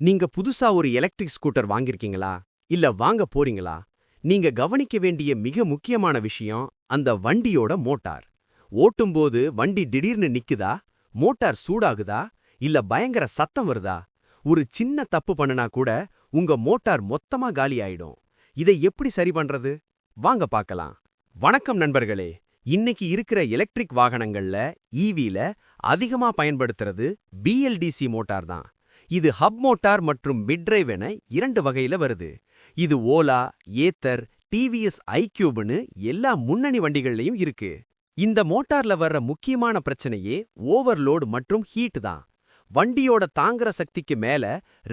நீங்க புதுசா ஒரு எலக்ட்ரிக் ஸ்கூட்டர் வாங்கியிருக்கீங்களா இல்ல வாங்க போறீங்களா? நீங்க கவனிக்க வேண்டிய மிக முக்கியமான விஷயம் அந்த வண்டியோட மோட்டார். ஓட்டும்போது வண்டி திடீர்னு நிக்குதா? மோட்டார் சூடாகுதா? இல்ல பயங்கர சத்தம் வருதா? ஒரு சின்ன தப்பு பண்ணுனா கூட உங்க மோட்டார் மொத்தமா காலி ஆயிடும். இதை எப்படி சரி பண்றது? வாங்க பார்க்கலாம். வணக்கம் நண்பர்களே. இன்னைக்கு இருக்கிற எலக்ட்ரிக் வாகனங்கள்ல ஈவில அதிகமா பயன்படுத்துறது பிஎல்டிசி மோட்டார் தான். இது ஹப் மோட்டார் மற்றும் மிட்ரைவ் என இரண்டு வகையில வருது. இது ஓலா ஏத்தர் டிவிஎஸ் ஐக்யூப்னு எல்லா முன்னணி வண்டிகள்லயும் இருக்கு. இந்த மோட்டார்ல வர்ற முக்கியமான பிரச்சனையே ஓவர்லோடு மற்றும் ஹீட் தான். வண்டியோட தாங்குற சக்திக்கு மேல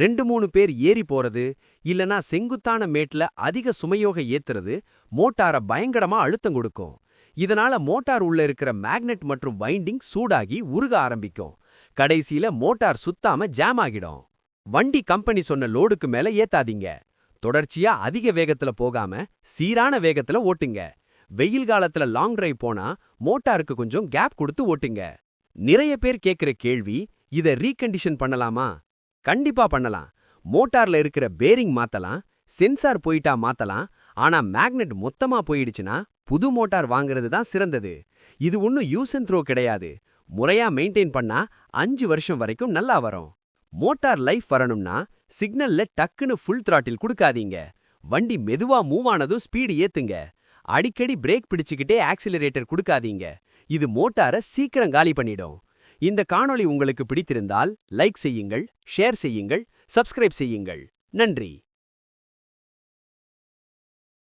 ரெண்டு மூணு பேர் ஏறி போறது இல்லனா செங்குத்தான மேட்ல அதிக சுமையோக ஏத்துறது மோட்டார பயங்கரமா அழுத்தம் கொடுக்கும். இதனால மோட்டார் உள்ள இருக்கிற மேக்னெட் மற்றும் வைண்டிங் சூடாகி உருக ஆரம்பிக்கும். கடைசியில மோட்டார் சுத்தாம ஜாம் ஆகிடும். வண்டி கம்பெனி சொன்ன லோடுக்கு மேல ஏத்தாதீங்க. தொடர்ச்சியா அதிக வேகத்துல போகாம சீரான வேகத்துல ஓட்டுங்க. வெயில் காலத்துல லாங் டிரைவ் போனா மோட்டாருக்கு கொஞ்சம் கேப் கொடுத்து ஓட்டுங்க. நிறைய பேர் கேக்குற கேள்வி இத ரீகண்டிஷன் பண்ணலாமா? கண்டிப்பா பண்ணலாம். மோட்டார்ல இருக்கிற பேரிங் மாத்தலாம் சென்சார் போயிட்டா மாத்தலாம் ஆனா மேக்னெட் மொத்தமா போயிடுச்சுன்னா புது மோட்டார் வாங்குறது தான் சிறந்தது. இது ஒன்னும் யூஸ் அண்ட் த்ரோ கிடையாது. முறையா மெயின்டைன் பண்ணா அஞ்சு வருஷம் வரைக்கும் நல்லா வரும். மோட்டார் லைஃப் வரணும்னா சிக்னல்ல டக்குன்னு ஃபுல் த்ராட்டில் கொடுக்காதீங்க. வண்டி மெதுவா மூவ் ஆனதும் ஸ்பீடு ஏத்துங்க. அடிக்கடி பிரேக் பிடிச்சுக்கிட்டே ஆக்சிலரேட்டர் கொடுக்காதீங்க. இது மோட்டாரை சீக்கிரம் காலி பண்ணிடும். இந்த காணொளி உங்களுக்கு பிடித்திருந்தால் லைக் செய்யுங்கள் ஷேர் செய்யுங்கள் சப்ஸ்கிரைப் செய்யுங்கள். நன்றி.